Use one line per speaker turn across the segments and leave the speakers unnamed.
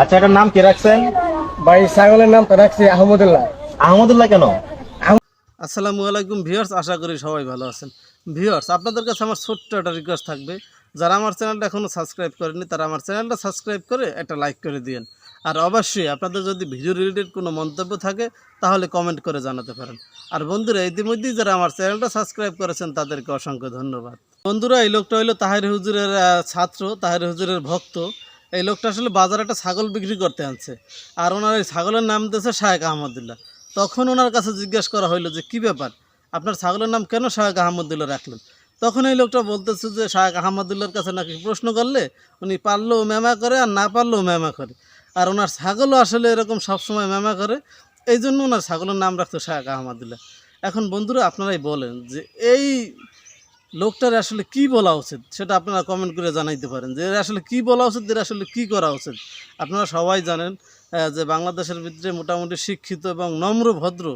আচ্ছা এটার নাম কি রাখছেন?
ভাই ছাগলের নাম তো রাখছি আহমদুল্লাহ।
আহমদুল্লাহ কেন?
আসসালামু আলাইকুম ভিউয়ার্স আশা করি সবাই ভালো আছেন। ভিউয়ার্স আপনাদের কাছে আমার ছোট্ট একটা রিকোয়েস্ট থাকবে। যারা আমার চ্যানেলটা এখনও সাবস্ক্রাইব করেনি তারা আমার চ্যানেলটা সাবস্ক্রাইব করে একটা লাইক করে দিন আর অবশ্যই আপনাদের যদি ভিডিও রিলেটেড কোনো মন্তব্য থাকে তাহলে কমেন্ট করে জানাতে পারেন। আর বন্ধুরা ইতিমধ্যেই যারা আমার চ্যানেলটা সাবস্ক্রাইব করেছেন তাদেরকে অসংখ্য ধন্যবাদ। বন্ধুরা এই লোকটা হলো তাহের হুজুরের ছাত্র তাহের হুজুরের ভক্ত। এই লোকটা আসলে বাজারে একটা ছাগল বিক্রি করতে আনছে। আর ওনার এই ছাগলের নাম দিয়েছে শায়েক আহমদুল্লাহ। তখন ওনার কাছে জিজ্ঞেস করা হইল যে, কি ব্যাপার? আপনার ছাগলের নাম কেন শায়েক আহমদুল্লাহ রাখলেন? তখন এই লোকটা বলতেছে যে, শায়েক আহমদুল্লাহর কাছে নাকি প্রশ্ন করলে উনি পারলেও ম্যামা করে আর না পারলেও ম্যামা করে। আর ওনার ছাগলও আসলে এরকম সবসময় ম্যামা করে। এই জন্য ওনার ছাগলের নাম রাখতো শায়েক আহমদুল্লাহ। এখন বন্ধুরা, আপনারাই বলেন যে, এই লোকটার আসলে কি বলা উচিত সেটা আপনারা কমেন্ট করে জানাইতে পারেন যে আসলে কি বলা উচিত, এর আসলে কি করা উচিত। আপনারা সবাই জানেন যে বাংলাদেশের ভিতরে মোটামুটি শিক্ষিত এবং নম্র, ভদ্র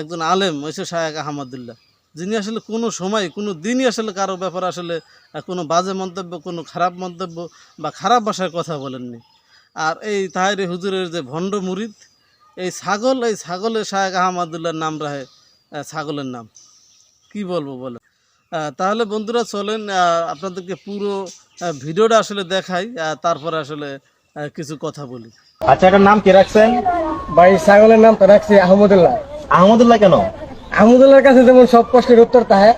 একজন আলেম হয়েছে শায়েক আহমদুল্লাহ। যিনি আসলে কোনো সময়, কোনো দিনই আসলে কারও ব্যাপারে আসলে কোনো বাজে মন্তব্য, কোনো খারাপ মন্তব্য বা খারাপ ভাষায় কথা বলেননি। আর এই তাহারি হুজুরের যে ভণ্ড মুরিদ, এই ছাগল, এই ছাগলের শায়েক আহমদুল্লাহর নাম রাহে ছাগলের নাম। কি বলব বলে তাহলে বন্ধুরা চলেন আপনাদেরকে পুরো ভিডিওটা আসলে দেখাই তারপরে আসলে কিছু কথা বলি।
আচ্ছা এটার নাম কি রাখছেন?
ভাই ছাগলের নাম তো রাখছি আহমদুল্লাহ।
আহমদুল্লাহ কেন?
আহমদুল্লাহর কাছে যেমন সব প্রশ্নের উত্তর তাহে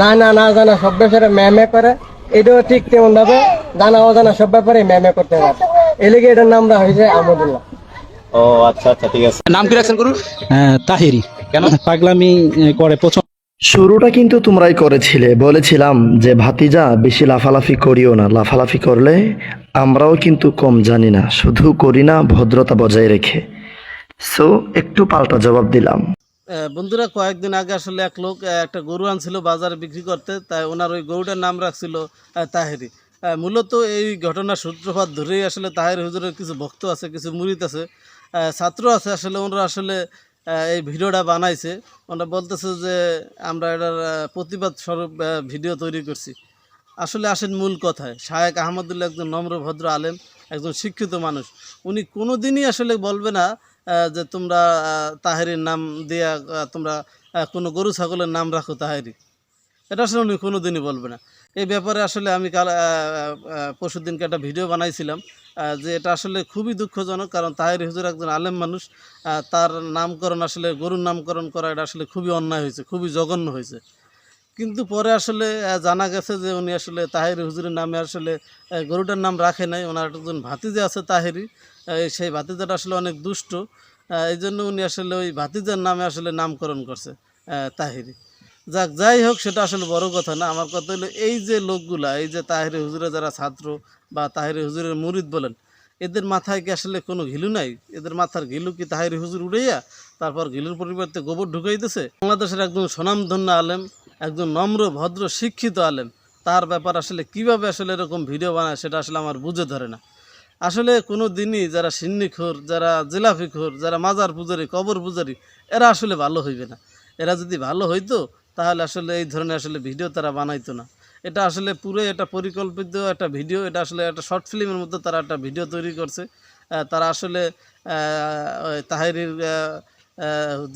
জানা না জানা সব ব্যাপারে ম্যামে করে এটাও ঠিক তেমন ভাবে জানা অজানা সব ব্যাপারে ম্যামে করতে পারে এলিগে এটার নাম রাখা হয়েছে আহমদুল্লাহ।
ও আচ্ছা আচ্ছা ঠিক আছে।
নাম কি রাখছেন গুরু?
হ্যাঁ, তাহিরি
কেন?
পাগলামি করে প্রচণ্ড
শুরুটা কিন্তু তোমরাই করেছিলে। বলেছিলাম যে, ভাতিজা, বেশি লাফালাফি করিও না। লাফালাফি করলে আমরাও কিন্তু কম জানি না। শুধু করি না, ভদ্রতা বজায় রেখে। সো একটু পাল্টা জবাব দিলাম।
বন্ধুরা, কয়েকদিন আগে আসলে এক লোক একটা গরু আনছিল বাজারে বিক্রি করতে। তাই ওনার ওই গরুটার নাম রাখছিল তাহেরি। মূলত এই ঘটনার সূত্রপাত ধরেই আসলে তাহের হুজুরের কিছু ভক্ত আছে, কিছু মুরিদ আছে। ছাত্র আছে আসলে, ওনারা আসলে এই ভিডিওটা বানাইছে। ওনারা বলতেছে যে আমরা এটার প্রতিবাদ স্বরূপ ভিডিও তৈরি করছি। আসলে আসেন মূল কথায়, শায়েক আহমদুল্লাহ একজন নম্র, ভদ্র আলেম, একজন শিক্ষিত মানুষ। উনি কোনো দিনই আসলে বলবে না যে তোমরা তাহেরির নাম দিয়া তোমরা কোনো গরু, ছাগলের নাম রাখো তাহেরি। এটা আসলে উনি কোনো দিনই বলবে না। এই ব্যাপারে আসলে আমি কাল পরশু দিনকে একটা ভিডিও বানাইছিলাম যে এটা আসলে খুবই দুঃখজনক, কারণ তাহের হুজুর একজন আলেম মানুষ তার নামকরণ আসলে, গরুর নামকরণ করা এটা আসলে খুবই অন্যায় হয়েছে, খুবই জঘন্য হয়েছে। কিন্তু পরে আসলে জানা গেছে যে উনি আসলে তাহেরি হুজুরের নামে আসলে গরুটার নাম রাখে নাই, ওনার একজন ভাতিজা আছে তাহেরি সেই ভাতিজাটা আসলে অনেক দুষ্ট এই জন্য উনি আসলে ওই ভাতিজার নামে আসলে নামকরণ করছে তাহেরি যাক, যাই হোক, সেটা আসলে বড় কথা না। আমার কথা হলো, এই যে লোকগুলা, এই যে তাহেরি হুজুরের যারা ছাত্র বা তাহিরে হুজুরের মুরিদ বলেন, এদের মাথায় কি আসলে কোনো ঘিলু নাই? এদের মাথার ঘিলু কি তাহেরি হুজুর উড়াইয়া তারপর ঘিলুর পরিবর্তে গোবর ঢুকাই দিছে বাংলাদেশের একজন স্বনামধন্য আলেম, একজন নম্র, ভদ্র, শিক্ষিত আলেম, তার ব্যাপার আসলে কীভাবে আসলে এরকম ভিডিও বানায় সেটা আসলে আমার বুঝে ধরে না। আসলে কোনো দিনই যারা সিন্নিখোর যারা জেলাফিখোর যারা মাজার পূজারি, কবর পূজারি, এরা আসলে ভালো হইবে না। এরা যদি ভালো হইতো তাহলে আসলে এই ধরনের আসলে ভিডিও তারা বানাইতো না। এটা আসলে পুরো একটা পরিকল্পিত একটা ভিডিও এটা আসলে একটা শর্ট ফিল্মের মধ্যে তারা একটা ভিডিও তৈরি করছে। তারা আসলে তাহেরির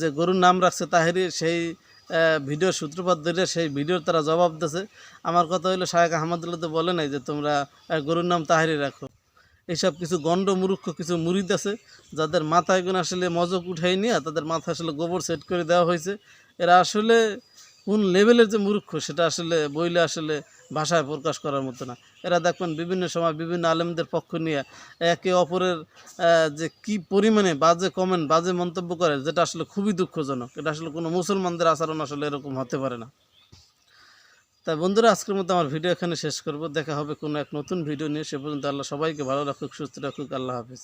যে গরুর নাম রাখছে তাহেরি, সেই ভিডিও সূত্রপাত ধরে সেই ভিডিওর তারা জবাব দিয়েছে আমার কথা হলো শায়েক আহমদুল্লাহ তো বলে নাই যে তোমরা গরুর নাম তাহেরি রাখো। এইসব কিছু গণ্ড মূর্খ কিছু মুরিদ আছে, যাদের মাথায় গুণ আসলে মজক উঠাই নিয়ে তাদের মাথায় আসলে গোবর সেট করে দেওয়া হয়েছে। এরা আসলে কোন লেভেলের যে মূর্খ, সেটা আসলে বইলে আসলে ভাষায় প্রকাশ করার মতো না। এরা দেখবেন বিভিন্ন সময় বিভিন্ন আলেমদের পক্ষ নিয়ে একে অপরের যে কি পরিমাণে বাজে কমেন্ট বাজে মন্তব্য করে, যেটা আসলে খুবই দুঃখজনক। এটা আসলে কোনো মুসলমানদের আচরণ আসলে এরকম হতে পারে না। তাই বন্ধুরা, আজকের মতো আমার ভিডিও এখানে শেষ করব। দেখা হবে কোনো এক নতুন ভিডিও নিয়ে। সে পর্যন্ত আল্লাহ সবাইকে ভালো রাখুক, সুস্থ রাখুক। আল্লাহ হাফিজ।